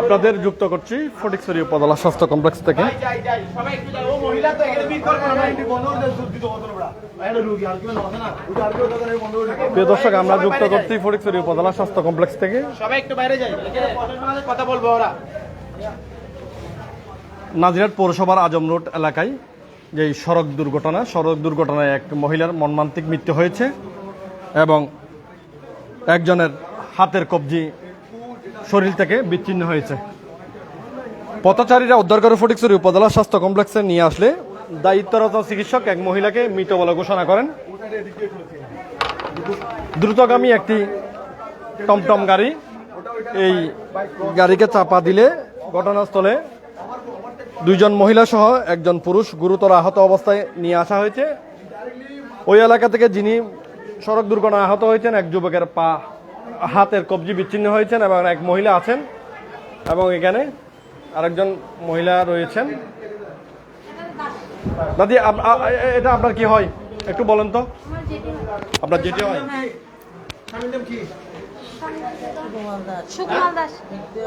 আপনাদের যুক্ত করছি ফটিকছড়ি উপজেলা স্বাস্থ্য কমপ্লেক্স থেকে। প্রিয় দর্শক আমরা যুক্ত করছি ফটিকছড়ি উপজেলা স্বাস্থ্য কমপ্লেক্স থেকে। সবাই একটু বাইরে যাই। কথা বলব ওরা। নাজিরাট পৌরসভার আজম রোড এলাকায় যে সড়ক দুর্ঘটনা সড়ক দুর্ঘটনায় এক মহিলার মর্মান্তিক মৃত্যু হয়েছে এবং একজনের হাতের কবজি শরীর থেকে বিচ্ছিন্ন হয়েছে। পথচারীরা উদ্ধার করে ফটিকছড়ি উপজেলা স্বাস্থ্য কমপ্লেক্সে নিয়ে আসলে দায়িত্বরত চিকিৎসক এক মহিলাকে মৃত বলে ঘোষণা করেন। দ্রুতগামী একটি টমটম গাড়ি এই গাড়িকে চাপা দিলে ঘটনাস্থলে দুইজন মহিলা সহ একজন পুরুষ গুরুতর আহত অবস্থায় নিয়ে আসা হয়েছে। ওই এলাকা থেকে যিনি সড়ক দুর্ঘটনায় আহত হয়েছেন, এক যুবকের পা হাতের কবজি বিচ্ছিন্ন হয়েছেন এবং এক মহিলা আছেন এবং এখানে আরেকজন মহিলা রয়েছেন। দাদি আপ- এটা আপনার কি হয়? একটু বলেন তো। আপনার যেটি হয়? সুকুমাল দাস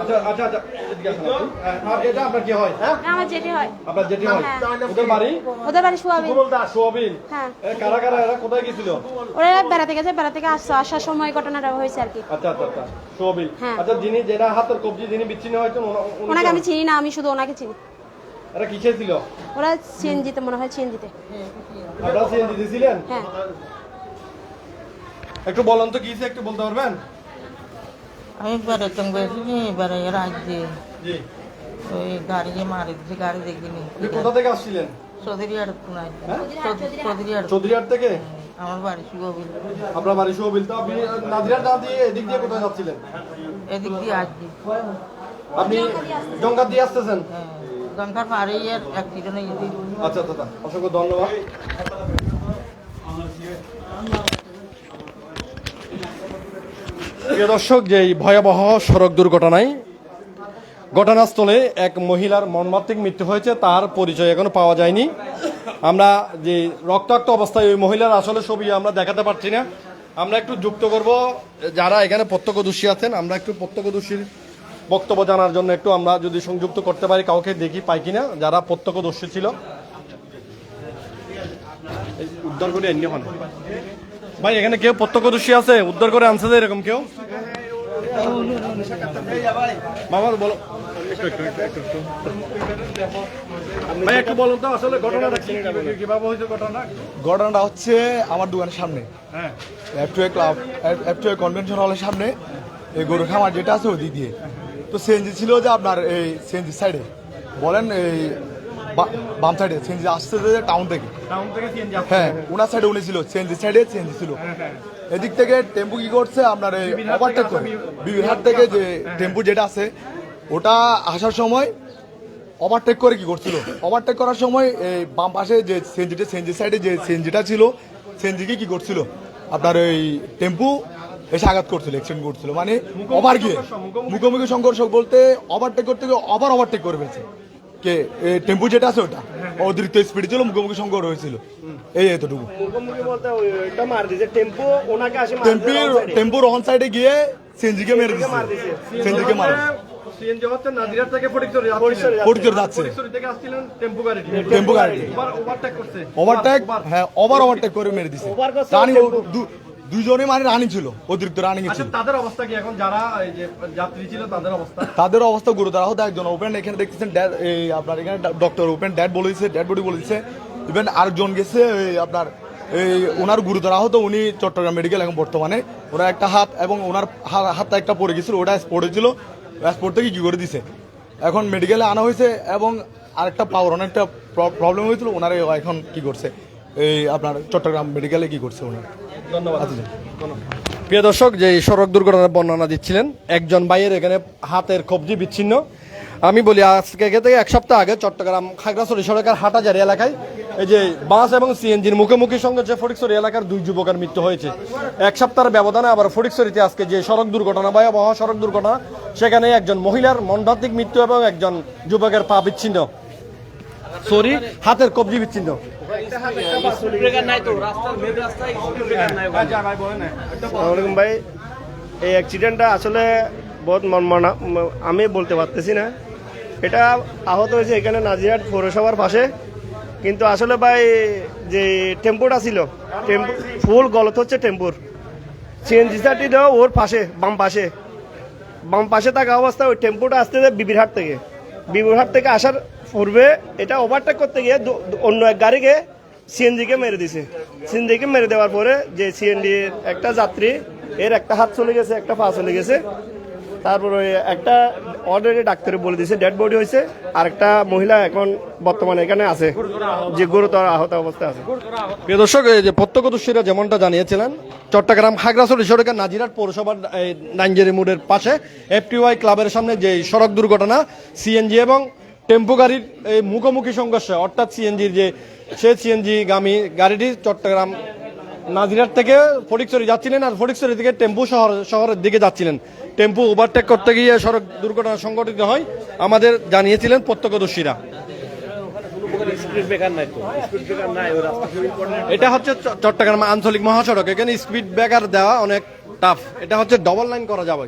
আচ্ছা আচ্ছা আচ্ছা এদিকে আসুন আপনি। হ্যাঁ, এটা আপনার কি হয় হ্যাঁ? আমার যেটি হয়। আপনার যেটি হয়? হ্যাঁ। ওদের বাড়ি? ওদের বাড়ি শুয়াবি সোয়াবিন। হ্যাঁ। কারা কারা এরা কোথায় গেছিল? ওরা বেড়াতে গেছে বেড়াতে থেকে আসছে আসার সময় ঘটনাটা হয়েছে আর কি। আচ্ছা আচ্ছা আচ্ছা সোয়াবিন। হ্যাঁ। আচ্ছা যিনি যেটা হাতের কবজি যিনি বিচ্ছিন্ন হয়েছেন ওনাকে আমি চিনি না আমি শুধু ওনাকে চিনি। এরা কিসে ছিল? ওরা সিএনজিতে মনে হয় সিএনজিতে। আপনারা দিয়েছিলেন হ্যাঁ। একটু বলেন তো কিসে একটু বলতে পারবেন? আমি বেরিয়ে বেড়াই রাজ্যে? জি। ওই গাড়ি মারি দিছে গাড়ি দেখিনি। কোথা থেকে আসছিলেন? হ্যাঁ? চৌধুরীহাট। থেকে? আমার বাড়ি শুভবিল আপনার বাড়ি সোয়াবিন তো আপনি নাদিরার না দিয়ে এদিক দিয়ে কোথায় যাচ্ছিলেন? এদিক দিয়ে আসছি। আপনি জঙ্গা দিয়ে আসতেছেন? হ্যাঁ গঙ্গার পাড়ে আর অ্যাক্সিডেন্ট হয়েছে। আচ্ছা আচ্ছা আচ্ছা। অসংখ্য ধন্যবাদ। প্রিয় দর্শক, যে ভয়াবহ সড়ক দুর্ঘটনায় ঘটনাস্থলে এক মহিলার মর্মান্তিক মৃত্যু হয়েছে, তার পরিচয় এখনও পাওয়া যায়নি। আমরা যে রক্তাক্ত অবস্থায় ওই মহিলার আসলে ছবি আমরা দেখাতে পারছি না। আমরা একটু যুক্ত করব, যারা এখানে প্রত্যক্ষদর্শী আছেন, আমরা একটু প্রত্যক্ষদর্শীর বক্তব্য জানার জন্য একটু আমরা যদি সংযুক্ত করতে পারি, কাউকে দেখি পাই কিনা, যারা প্রত্যক্ষদর্শী ছিল। এই উদ্ধার করে এমনি হন ভাই এখানে কেউ প্রত্যক্ষদর্শী আছে? উদ্ধার করে আনছে যে এরকম কেউ? মামা বলো। ভাই একটু বলুন তো আসলে ঘটনাটা কি? কি- কীভাবে হয়েছে ঘটনা? ঘটনাটা হচ্ছে আমার দোকানের সামনে। হ্যাঁ। ক্লাব এ কনভেনশন হলের সামনে এই গরু খামার যেটা আছে ওই দিয়ে। তো সিএনজি ছিল যে আপনার এই সিএনজি সাইডে বলেন এই বাম সাইডে সিএনজি আসছে যে টাউন থেকে। হ্যাঁ ওনার সাইডে উনি ছিল সিএনজি সাইডে সিএনজি ছিল। এদিক থেকে টেম্পু কি করছে? আপনার এই ওভারটেক করে। আসা থেকে যে টেম্পু যেটা আছে ওটা আসার সময় ওভারটেক করে কি করছিল? ওভারটেক করার সময় এই বাম পাশে যে সিএনজিটা সিএনজি সাইডে যে সিএনজিটা ছিল সিএনজিকে কি করছিল? আপনার ওই টেম্পু এসে আঘাত করছিল অ্যাক্সিডেন্ট করছিল। মানে ওভার গিয়ে। মুখোমুখি। সংঘর্ষ বলতে ওভারটেক করতে গিয়ে ওভার ওভারটেক করে ফেলছে। কে টেম্পু যেটা আছে ওটা। অতিরিক্ত স্পিড ছিল মুখোমুখি সংঘর্ষ হয়েছিল এই এতটুকু। টেম্পির অন সাইডে গিয়ে সিএনজিকে মেরে দিচ্ছে সিএনজিকে মারে। গাড়ি ওভার ওভারটেক ওভারটেক। হ্যাঁ ওভার ওভারটেক করে মেরে দিছে Over করছে রানি টেম্পু। দু- দুইজনে মানে রানি ছিল অতিরিক্ত রানিং আচ্ছা ছিল তাদের অবস্থা কি এখন? যারা এই যে যাত্রী ছিল তাদের অবস্থা? তাদের অবস্থা গুরুতর আহত একজন। ওপেন এখানে দেখতেছেন ড্যাড এই আপনার এখানে ডক্টর ওপেন ড্যাড বলেছে ড্যাড বডি বলেছে। ইভেন আরেকজন গেছে আপনার এই ওনার গুরুতর আহত উনি চট্টগ্রাম মেডিকেল এখন বর্তমানে। ওনার একটা হাত এবং ওনার হাতটা একটা পড়ে গেছিল ওটা স্পোর্টে ছিল। স্পোর্ট থেকে কি করে দিছে? এখন মেডিকেলে আনা হয়েছে এবং আরেকটা পাওয়ার অনেকটা প্রবলেম হয়েছিল ওনার এখন কি করছে? এই আপনার চট্টগ্রাম মেডিকেলে কি করছে ওনার? ধন্যবাদ। প্রিয় দর্শক যে সড়ক দুর্ঘটনার বর্ণনা দিচ্ছিলেন একজন ভাইয়ের এখানে হাতের কবজি বিচ্ছিন্ন। আমি বলি আজকে থেকে এক সপ্তাহ আগে চট্টগ্রাম খাগড়াছড়ি সড়কের হাটাজারি এলাকায় এই যে বাস এবং সিএনজির মুখোমুখি সঙ্গে যে ফটিকছড়ি এলাকার দুই যুবকের মৃত্যু হয়েছে। এক সপ্তাহের ব্যবধানে আবার ফটিকছড়িতে আজকে যে সড়ক দুর্ঘটনা ভয়াবহ সড়ক দুর্ঘটনা সেখানে একজন মহিলার মন্ডান্তিক মৃত্যু এবং একজন যুবকের পা বিচ্ছিন্ন। সরি হাতের কবজি বিচ্ছিন্ন। নাই তো রাস্তার রাস্তায় স্পিড ব্রেকার নাই ভাই। আসসালামাইকুম ভাই এই অ্যাক্সিডেন্টটা আসলে বহুত মনমনা আমি বলতে পারতেছি না। এটা আহত হয়েছে এখানে নাজিরহাট পৌরসভার পাশে। কিন্তু আসলে ভাই যে টেম্পোটা ছিল টেম্পো ফুল গলত হচ্ছে টেম্পুর। সিএনজি সাটিটাও ওর পাশে বাম পাশে। বাম পাশে থাকা অবস্থা ওই টেম্পোটা আসতে বিবিরহাট থেকে। বিবিরহাট থেকে আসার পূর্বে এটা ওভারটেক করতে গিয়ে অন্য এক গাড়িকে সিএনজিকে মেরে দিছে। সিএনজিকে মেরে দেওয়ার পরে যে সিএনজির একটা যাত্রী, এর একটা হাত চলে গেছে, একটা পা চলে গেছে। তারপরে একটা অলরেডি ডাক্তারে বলে দিয়েছে ডেড বডি হয়েছে। আর একটা মহিলা এখন বর্তমানে এখানে আছে, যে গুরুতর আহত অবস্থায় আছে। প্রিয় দর্শক যে প্রত্যক্ষদর্শীরা যেমনটা জানিয়েছিলেন, চট্টগ্রাম খাগড়াছড়ি সড়কের নাজিরাট পৌরসভার নাইঞ্জেরি মোড়ের পাশে এফটিওয়াই ক্লাবের সামনে যে সড়ক দুর্ঘটনা সিএনজি এবং টেম্পো গাড়ির এই মুখোমুখি সংঘর্ষ, অর্থাৎ সিএনজির যে, সে সিএনজি গামী গাড়িটি চট্টগ্রাম নাজিরার থেকে ফটিকছড়ি যাচ্ছিলেন আর ফটিকছড়ি থেকে টেম্পু শহর, শহরের দিকে যাচ্ছিলেন। টেম্পু ওভারটেক করতে গিয়ে সড়ক দুর্ঘটনা সংঘটিত হয়, আমাদের জানিয়েছিলেন প্রত্যক্ষদর্শীরা। এটা হচ্ছে চট্টগ্রাম আঞ্চলিক মহাসড়ক, এখানে স্পিড ব্রেকার দেওয়া অনেক টাফ এটা হচ্ছে ডবল লাইন করা যাবে।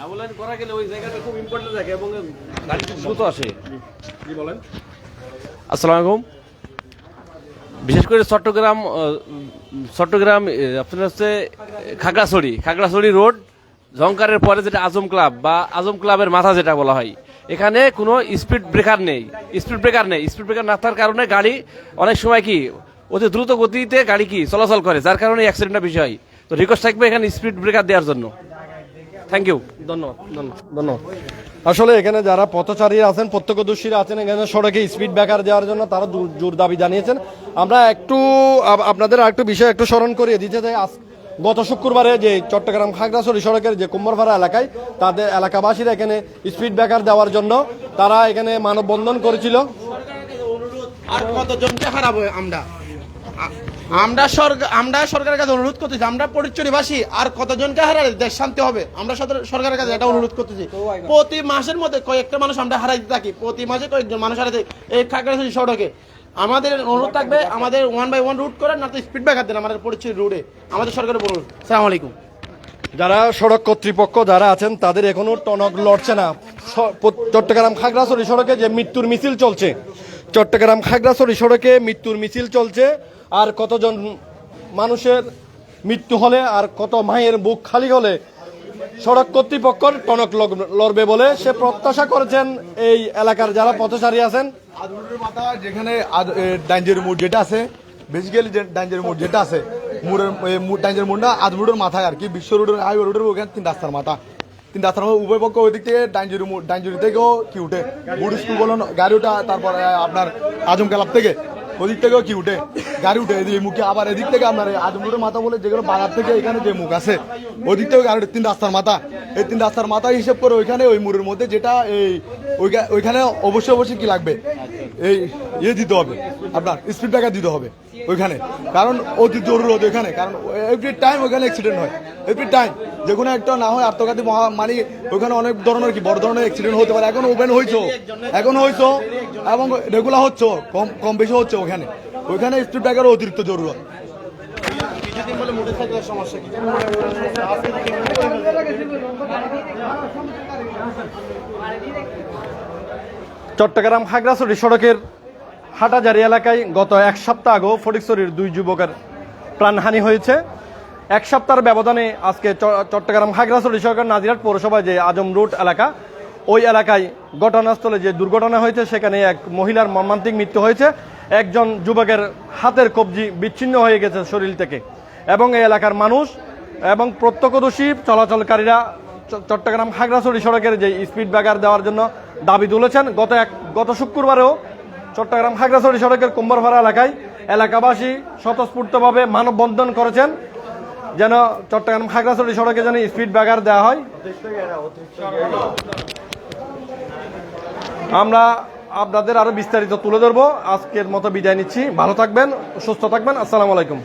ডাবল লাইন করা গেলে ওই জায়গাটা খুব ইম্পর্টেন্ট জায়গা এবং গাড়ি দ্রুত আসে কি বলেন। আসসালামু আলাইকুম। বিশেষ করে চট্টগ্রাম চট্টগ্রাম আপনার হচ্ছে খাগড়াছড়ি খাগড়াছড়ি রোড ঝংকারের পরে যেটা আজম ক্লাব বা আজম ক্লাবের মাথা যেটা বলা হয় এখানে কোনো স্পিড ব্রেকার নেই। স্পিড ব্রেকার নেই। স্পিড ব্রেকার না থাকার কারণে গাড়ি অনেক সময় কি অতি দ্রুত গতিতে গাড়ি কি চলাচল করে যার কারণে অ্যাক্সিডেন্টটা বেশি হয়। তো রিকোয়েস্ট থাকবে এখানে স্পিড ব্রেকার দেওয়ার জন্য। থ্যাংক ইউ ধন্যবাদ ধন্যবাদ ধন্যবাদ। আসলে এখানে যারা পথচারী আছেন প্রত্যক্ষদর্শীরা আছেন এখানে সড়কে স্পিড ব্রেকার দেওয়ার জন্য তারা জোর- জোর দাবি জানিয়েছেন। আমরা একটু আপনাদের আরেকটু বিষয় একটু স্মরণ করিয়ে দিতে চাই। আজ গত শুক্রবারে যে চট্টগ্রাম খাগড়াছড়ি সড়কের যে কুম্ভরপাড়া এলাকায় তাদের এলাকাবাসীরা এখানে স্পিড ব্রেকার দেওয়ার জন্য তারা এখানে মানববন্ধন করেছিল। আর কতজনকে হারাবো আমরা? আমরা সরকার আমরা সরকারের কাছে অনুরোধ করতেছি আমরা পরিচয়বাসী আর কতজনকে হারালে দেশ শান্তি হবে? আমরা সরকারের কাছে এটা অনুরোধ করতেছি। প্রতি মাসের মধ্যে কয়েকটা মানুষ আমরা হারাইতে থাকি। প্রতি মাসে কয়েকজন মানুষ হারাইতে এই খাগড়াছড়ি সড়কে আমাদের অনুরোধ থাকবে আমাদের ওয়ান বাই ওয়ান রুট করেন না তো স্পিড ব্রেকার দেন আমাদের পরিচয় রুটে আমাদের সরকারের অনুরোধ। সালাম আলাইকুম। যারা সড়ক কর্তৃপক্ষ যারা আছেন তাদের এখনও টনক লড়ছে না। চট্টগ্রাম খাগড়াছড়ি সড়কে যে মৃত্যুর মিছিল চলছে চট্টগ্রাম খাগড়াছড়ি সড়কে মৃত্যুর মিছিল চলছে। আর কতজন মানুষের মৃত্যু হলে আর কত মায়ের বুক খালি হলে সড়ক কর্তৃপক্ষর টনক লড়বে বলে সে প্রত্যাশা করেছেন এই এলাকার যারা পথচারী আছেন। যেখানে ডাঞ্জের মোড় যেটা আছে বেসিক্যালি ডাঞ্জের মোড় যেটা আছে মুরের ডাঞ্জের মোড়টা আজমুরের মাথায় আর কি, বিশ্ব রোডের হাইওয়ে রোডের ওখানে তিন রাস্তার মাথা। রাস্তার মধ্যে উভয় পক্ষ ওই দিক থেকে ডাঞ্জুরি মোড় ডাঞ্জুরি থেকেও কি উঠে? বুড় স্কুল বলুন গাড়ি ওঠা তারপরে আপনার আজম ক্লাব থেকে ওদিক থেকেও কি উঠে? গাড়ি উঠে এদিকে মুখে আবার এদিক থেকে আপনার আজমপুরের মাথা বলে যেগুলো বাজার থেকে এখানে যে মুখ আছে ওদিক থেকে গাড়ি উঠে, তিন রাস্তার মাথা। এই তিন রাস্তার মাথা হিসেব করে ওইখানে ওই মুড়ের মধ্যে যেটা এই ওইখানে অবশ্যই অবশ্যই কি লাগবে? এই ইয়ে দিতে হবে আপনার স্পিড ব্রেকার দিতে হবে। ওইখানে। কারণ অতি জরুরত ওইখানে। কারণ এভরি টাইম ওইখানে অ্যাক্সিডেন্ট হয়। এভরি টাইম যে কোনো একটা না হয় আত্মঘাতী মহা মানে ওইখানে অনেক ধরনের কি বড় ধরনের অ্যাক্সিডেন্ট হতে পারে। এখন ওপেন হয়েছে এখন হয়েছে এবং রেগুলার হচ্ছে কম কম বেশি হচ্ছে ওখানে ওইখানে স্পিড ব্রেকার অতিরিক্ত জরুরত চট্টগ্রাম খাগড়াছড়ি সড়কের হাটাজারি এলাকায় গত এক সপ্তাহ আগেও ফটিকছড়ির দুই যুবকের প্রাণহানি হয়েছে। এক সপ্তাহের ব্যবধানে আজকে চট্টগ্রাম খাগড়াছড়ি সড়কের নাজিরাট পৌরসভায় যে আজম রোড এলাকা, ওই এলাকায় ঘটনাস্থলে যে দুর্ঘটনা হয়েছে, সেখানে এক মহিলার মর্মান্তিক মৃত্যু হয়েছে। একজন যুবকের হাতের কবজি বিচ্ছিন্ন হয়ে গেছে শরীর থেকে। এবং এই এলাকার মানুষ এবং প্রত্যক্ষদর্শী, চলাচলকারীরা চট্টগ্রাম খাগড়াছড়ি সড়কের যে স্পিড ব্রেকার দেওয়ার জন্য দাবি তুলেছেন। গত এক গত শুক্রবারেও চট্টগ্রাম খাগড়াছড়ি সড়কের কুম্বরভাড়া এলাকায় এলাকাবাসী স্বতঃস্ফূর্তভাবে মানববন্ধন করেছেন, যেন চট্টগ্রাম খাগড়াছড়ি সড়কে যেন স্পিড ব্যাগার দেওয়া হয়। আমরা আপনাদের আরও বিস্তারিত তুলে ধরবো। আজকের মতো বিদায় নিচ্ছি। ভালো থাকবেন, সুস্থ থাকবেন। আসসালামু আলাইকুম।